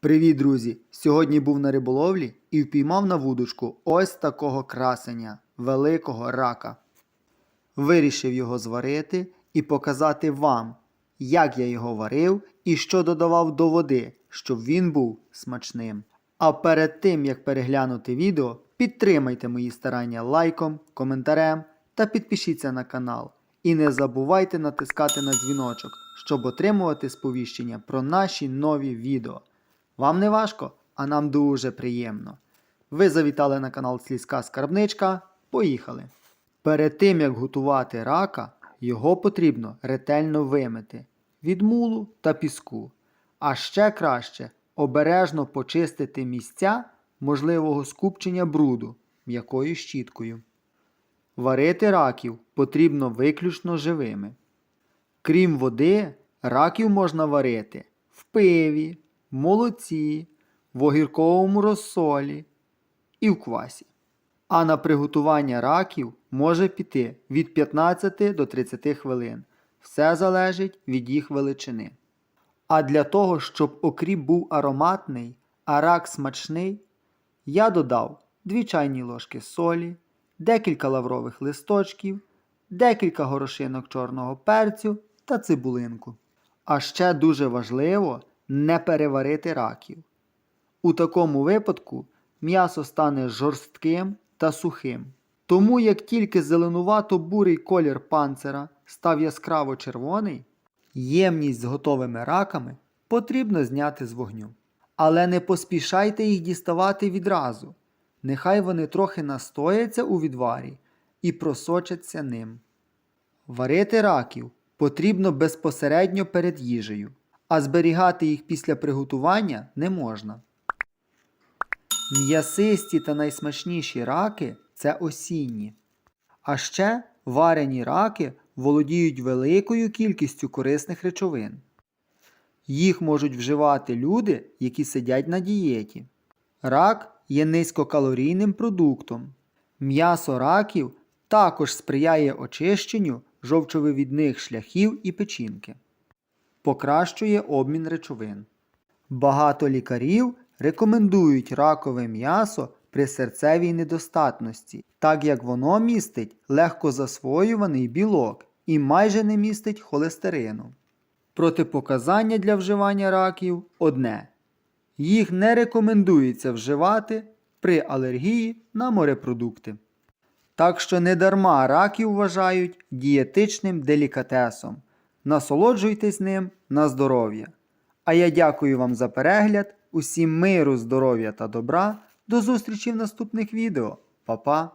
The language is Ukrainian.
Привіт, друзі! Сьогодні був на риболовлі і впіймав на вудочку ось такого красення, великого рака. Вирішив його зварити і показати вам, як я його варив і що додавав до води, щоб він був смачним. А перед тим як переглянути відео, підтримайте мої старання лайком, коментарем та підпишіться на канал. І не забувайте натискати на дзвіночок, щоб отримувати сповіщення про наші нові відео. Вам не важко, а нам дуже приємно. Ви завітали на канал Слізька Скарбничка. Поїхали! Перед тим як готувати рака, його потрібно ретельно вимити від мулу та піску. А ще краще обережно почистити місця можливого скупчення бруду м'якою щіткою. Варити раків потрібно виключно живими. Крім води, раків можна варити в пиві, молоці, в огірковому розсолі і в квасі. А на приготування раків може піти від 15 до 30 хвилин. Все залежить від їх величини. А для того, щоб окріп був ароматний, а рак смачний, я додав 2 чайні ложки солі, декілька лаврових листочків, декілька горошинок чорного перцю та цибулинку. А ще дуже важливо не переварити раків. У такому випадку м'ясо стане жорстким та сухим. Тому як тільки зеленувато-бурий колір панцира став яскраво червоний, ємність з готовими раками потрібно зняти з вогню. Але не поспішайте їх діставати відразу. Нехай вони трохи настояться у відварі і просочаться ним. Варити раків потрібно безпосередньо перед їжею, а зберігати їх після приготування не можна. М'ясисті та найсмачніші раки це осінні. А ще варені раки володіють великою кількістю корисних речовин. Їх можуть вживати люди, які сидять на дієті. Рак є низькокалорійним продуктом. М'ясо раків також сприяє очищенню жовчовивідних шляхів і печінки. Покращує обмін речовин. Багато лікарів рекомендують ракове м'ясо при серцевій недостатності, так як воно містить легкозасвоюваний білок і майже не містить холестерину. Протипоказання для вживання раків одне. Їх не рекомендується вживати при алергії на морепродукти. Так що недарма раків вважають дієтичним делікатесом. Насолоджуйтесь ним на здоров'я. А я дякую вам за перегляд, усім миру, здоров'я та добра. До зустрічі в наступних відео. Па-па!